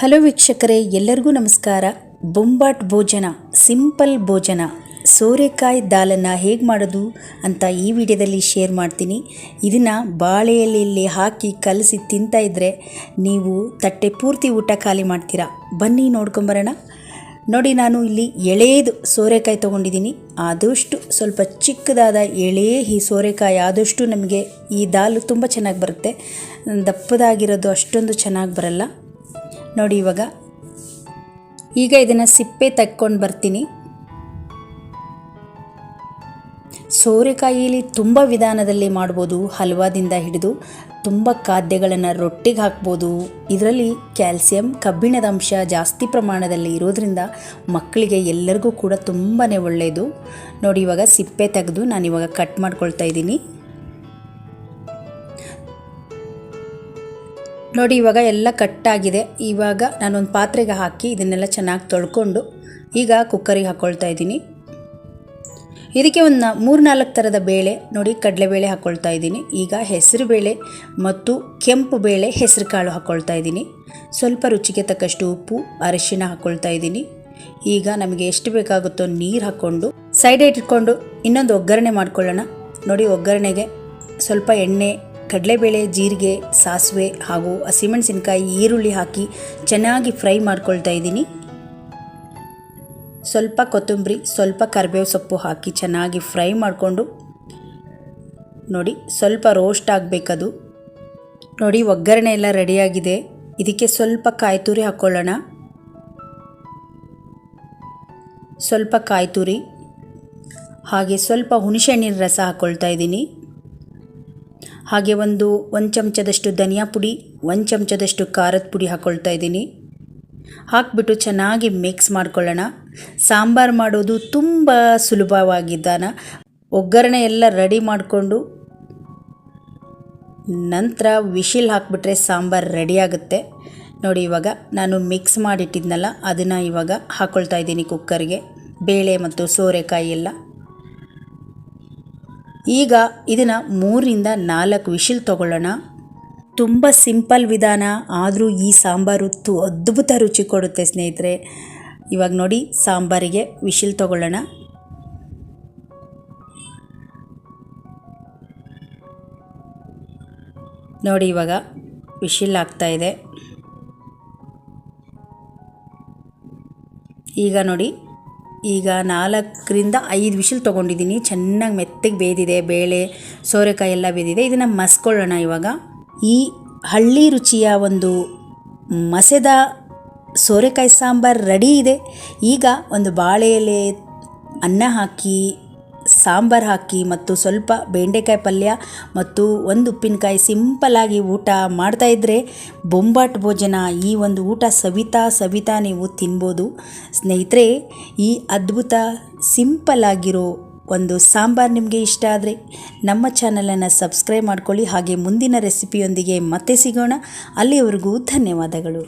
Hello ವೀಕ್ಷಕರೇ, ಎಲ್ಲರಿಗೂ ನಮಸ್ಕಾರ. ಬೊಂಬಾಟ್ ಭೋಜನ, ಸಿಂಪಲ್ ಭೋಜನ. ಸೋರೆಕಾಯಿ ದಾಲನ್ನು ಹೇಗೆ ಮಾಡೋದು ಅಂತ ಈ ವಿಡಿಯೋದಲ್ಲಿ ಶೇರ್ ಮಾಡ್ತೀನಿ. ಇದನ್ನು ಬಾಳೆ ಎಲೆಯಲ್ಲಿ ಹಾಕಿ ಕಲಸಿ ತಿಂತಾ ಇದ್ದರೆ ನೀವು ತಟ್ಟೆ ಪೂರ್ತಿ ಊಟ ಖಾಲಿ ಮಾಡ್ತೀರಾ. ಬನ್ನಿ ನೋಡ್ಕೊಂಬರೋಣ. ನೋಡಿ, ನಾನು ಇಲ್ಲಿ ಎಳೆಯದು ಸೋರೆಕಾಯಿ ತೊಗೊಂಡಿದ್ದೀನಿ. ಆದಷ್ಟು ಸ್ವಲ್ಪ ಚಿಕ್ಕದಾದ ಎಳೆ ಈ ಸೋರೆಕಾಯಿ, ಆದಷ್ಟು ನಮಗೆ ಈ ದಾಲು ತುಂಬ ಚೆನ್ನಾಗಿ ಬರುತ್ತೆ. ದಪ್ಪದಾಗಿರೋದು ಅಷ್ಟೊಂದು ಚೆನ್ನಾಗಿ ಬರಲ್ಲ. ನೋಡಿ ಇವಾಗ. ಈಗ ಇದನ್ನು ಸಿಪ್ಪೆ ತಕ್ಕೊಂಡು ಬರ್ತೀನಿ. ಸೋರೆಕಾಯಿಲಿ ತುಂಬ ವಿಧಾನದಲ್ಲಿ ಮಾಡ್ಬೋದು, ಹಲ್ವಾದಿಂದ ಹಿಡಿದು ತುಂಬ ಖಾದ್ಯಗಳನ್ನು ರೊಟ್ಟಿಗೆ ಹಾಕ್ಬೋದು. ಇದರಲ್ಲಿ ಕ್ಯಾಲ್ಸಿಯಂ ಕಬ್ಬಿಣದ ಅಂಶ ಜಾಸ್ತಿ ಪ್ರಮಾಣದಲ್ಲಿ ಇರೋದ್ರಿಂದ ಮಕ್ಕಳಿಗೆ ಎಲ್ಲರಿಗೂ ಕೂಡ ತುಂಬಾ ಒಳ್ಳೆಯದು ನೋಡಿ ಇವಾಗ ಸಿಪ್ಪೆ ತೆಗೆದು ನಾನಿವಾಗ ಕಟ್ ಮಾಡ್ಕೊಳ್ತಾ ಇದ್ದೀನಿ. ನೋಡಿ, ಇವಾಗ ಎಲ್ಲ ಕಟ್ಟಾಗಿದೆ ಇವಾಗ ನಾನೊಂದು ಪಾತ್ರೆಗೆ ಹಾಕಿ ಇದನ್ನೆಲ್ಲ ಚೆನ್ನಾಗಿ ತೊಳ್ಕೊಂಡು ಈಗ ಕುಕ್ಕರಿಗೆ ಹಾಕ್ಕೊಳ್ತಾ ಇದ್ದೀನಿ. ಇದಕ್ಕೆ ಒಂದು ಮೂರು ನಾಲ್ಕು ಥರದ ಬೇಳೆ, ನೋಡಿ, ಕಡಲೆಬೇಳೆ ಹಾಕ್ಕೊಳ್ತಾ ಇದ್ದೀನಿ. ಈಗ ಹೆಸರು ಬೇಳೆ ಮತ್ತು ಕೆಂಪು ಬೇಳೆ ಹೆಸರು ಕಾಳು ಹಾಕ್ಕೊಳ್ತಾ ಇದ್ದೀನಿ. ಸ್ವಲ್ಪ ರುಚಿಗೆ ತಕ್ಕಷ್ಟು ಉಪ್ಪು ಅರಿಶಿನ ಹಾಕ್ಕೊಳ್ತಾ ಇದ್ದೀನಿ. ಈಗ ನಮಗೆ ಎಷ್ಟು ಬೇಕಾಗುತ್ತೋ ನೀರು ಹಾಕ್ಕೊಂಡು ಸೈಡ್ ಇಟ್ಕೊಂಡು ಇನ್ನೊಂದು ಒಗ್ಗರಣೆ ಮಾಡ್ಕೊಳ್ಳೋಣ. ನೋಡಿ, ಒಗ್ಗರಣೆಗೆ ಸ್ವಲ್ಪ ಎಣ್ಣೆ ಕಡಲೆಬೇಳೆ, ಜೀರಿಗೆ, ಸಾಸಿವೆ ಹಾಗೂ ಹಸಿಮೆಣಸಿನ್ಕಾಯಿ ಈರುಳ್ಳಿ ಹಾಕಿ ಚೆನ್ನಾಗಿ ಫ್ರೈ ಮಾಡ್ಕೊಳ್ತಾ ಇದ್ದೀನಿ. ಸ್ವಲ್ಪ ಕೊತ್ತಂಬರಿ, ಸ್ವಲ್ಪ ಕರಿಬೇವು ಸೊಪ್ಪು ಹಾಕಿ ಚೆನ್ನಾಗಿ ಫ್ರೈ ಮಾಡಿಕೊಂಡು ನೋಡಿ, ಸ್ವಲ್ಪ ರೋಸ್ಟ್ ಆಗಬೇಕದು. ನೋಡಿ, ಒಗ್ಗರಣೆ ಎಲ್ಲ ರೆಡಿಯಾಗಿದೆ. ಇದಕ್ಕೆ ಸ್ವಲ್ಪ ಕಾಯಿ ತುರಿ ಹಾಕ್ಕೊಳ್ಳೋಣ ಸ್ವಲ್ಪ ಕಾಯಿ ತುರಿ, ಹಾಗೆ ಸ್ವಲ್ಪ ಹುಣಸೆಹಣ್ಣಿನ ರಸ ಹಾಕ್ಕೊಳ್ತಾ ಇದ್ದೀನಿ. ಹಾಗೆ ಒಂದು ಒಂದು ಚಮಚದಷ್ಟು ಧನಿಯಾ ಪುಡಿ ಒಂದು ಚಮಚದಷ್ಟು ಖಾರದ ಪುಡಿ ಹಾಕ್ಕೊಳ್ತಾ ಇದ್ದೀನಿ. ಹಾಕ್ಬಿಟ್ಟು ಚೆನ್ನಾಗಿ ಮಿಕ್ಸ್ ಮಾಡ್ಕೊಳ್ಳೋಣ. ಸಾಂಬಾರು ಮಾಡೋದು ತುಂಬ ಸುಲಭವಾಗಿದ್ದಾನ. ಒಗ್ಗರಣೆ ಎಲ್ಲ ರೆಡಿ ಮಾಡಿಕೊಂಡು ನಂತರ ವಿಶಿಲ್ ಹಾಕಿಬಿಟ್ರೆ ಸಾಂಬಾರು ರೆಡಿ ಆಗುತ್ತೆ. ನೋಡಿ ಇವಾಗ ನಾನು ಮಿಕ್ಸ್ ಮಾಡಿಟ್ಟಿದ್ನಲ್ಲ, ಅದನ್ನು ಇವಾಗ ಹಾಕ್ಕೊಳ್ತಾ ಇದ್ದೀನಿ ಕುಕ್ಕರ್ಗೆ ಬೇಳೆ ಮತ್ತು ಸೋರೆಕಾಯಿ ಎಲ್ಲ. ಈಗ ಇದನ್ನು ಮೂರರಿಂದ ನಾಲ್ಕು ವಿಶಿಲ್ ತಗೊಳ್ಳೋಣ. ತುಂಬ ಸಿಂಪಲ್ ವಿಧಾನ, ಆದರೂ ಈ ಸಾಂಬಾರು ತು ಅದ್ಭುತ ರುಚಿ ಕೊಡುತ್ತೆ ಸ್ನೇಹಿತರೆ. ಇವಾಗ ನೋಡಿ, ಸಾಂಬಾರಿಗೆ ವಿಶಿಲ್ ತಗೊಳ್ಳೋಣ. ನೋಡಿ ಇವಾಗ ವಿಶಿಲ್ ಆಗ್ತಾ ಇದೆ. ಈಗ ನೋಡಿ ಈಗ ನಾಲ್ಕರಿಂದ ಐದು ವಿಷಲ್ ತೊಗೊಂಡಿದ್ದೀನಿ. ಚೆನ್ನಾಗಿ ಮೆತ್ತಗೆ ಬೇದಿದೆ, ಬೇಳೆ, ಸೋರೆಕಾಯಿ ಎಲ್ಲ ಬೇದಿದೆ. ಇದನ್ನು ಮಸ್ಕೊಳ್ಳೋಣ ಇವಾಗ. ಈ ಹಳ್ಳಿ ರುಚಿಯ ಒಂದು ಮಸೆದ ಸೋರೆಕಾಯಿ ಸಾಂಬಾರು ರೆಡಿ ಇದೆ. ಈಗ ಒಂದು ಬಾಳೆ ಎಲೆ, ಅನ್ನ ಹಾಕಿ ಸಾಂಬಾರು ಹಾಕಿ ಮತ್ತು ಸ್ವಲ್ಪ ಬೆಂಡೆಕಾಯಿ ಪಲ್ಯ ಮತ್ತು ಒಂದು ಉಪ್ಪಿನಕಾಯಿ ಸಿಂಪಲಾಗಿ ಊಟ ಮಾಡ್ತಾಯಿದ್ರೆ ಬೊಂಬಾಟ್ ಭೋಜನ ಈ ಒಂದು ಊಟ ಸವಿತಾ ಸವಿತಾ ನೀವು ತಿನ್ಬೋದು. ಸ್ನೇಹಿತರೆ, ಈ ಅದ್ಭುತ ಸಿಂಪಲ್ಲಾಗಿರೋ ಒಂದು ಸಾಂಬಾರು ನಿಮಗೆ ಇಷ್ಟ ಆದರೆ ನಮ್ಮ ಚಾನಲನ್ನು ಸಬ್ಸ್ಕ್ರೈಬ್ ಮಾಡ್ಕೊಳ್ಳಿ, ಹಾಗೆ ಮುಂದಿನ ರೆಸಿಪಿಯೊಂದಿಗೆ ಮತ್ತೆ ಸಿಗೋಣ. ಅಲ್ಲಿವರೆಗೂ ಧನ್ಯವಾದಗಳು.